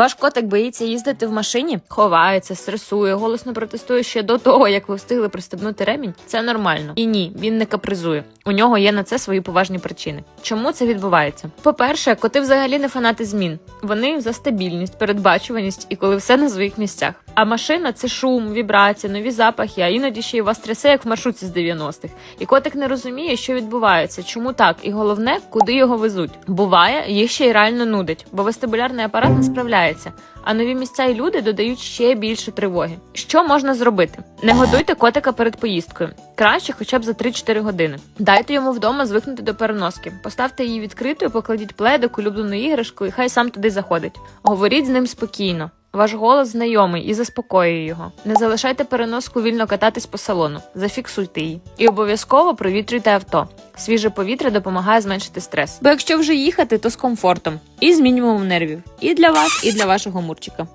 Ваш котик боїться їздити в машині, ховається, стресує, голосно протестує ще до того, як ви встигли пристебнути ремінь. Це нормально. І ні, він не капризує. У нього є на це свої поважні причини. Чому це відбувається? По-перше, коти взагалі не фанати змін. Вони за стабільність, передбачуваність і коли все на своїх місцях. А машина це шум, вібрація, нові запахи, а іноді ще й вас трясе, як в маршрутці з 90-х. І котик не розуміє, що відбувається, чому так, і головне, куди його везуть. Буває, їх ще й реально нудить, бо вестибулярний апарат не справляється. А нові місця і люди додають ще більше тривоги. Що можна зробити? Не годуйте котика перед поїздкою. Краще хоча б за 3-4 години. Дайте йому вдома звикнути до переноски. Поставте її відкритою, покладіть пледик, улюблену іграшку, і хай сам туди заходить. Говоріть з ним спокійно. Ваш голос знайомий і заспокоює його. Не залишайте переноску вільно кататись по салону, зафіксуйте її. І обов'язково провітрюйте авто. Свіже повітря допомагає зменшити стрес. Бо якщо вже їхати, то з комфортом і з мінімумом нервів. І для вас, і для вашого мурчика.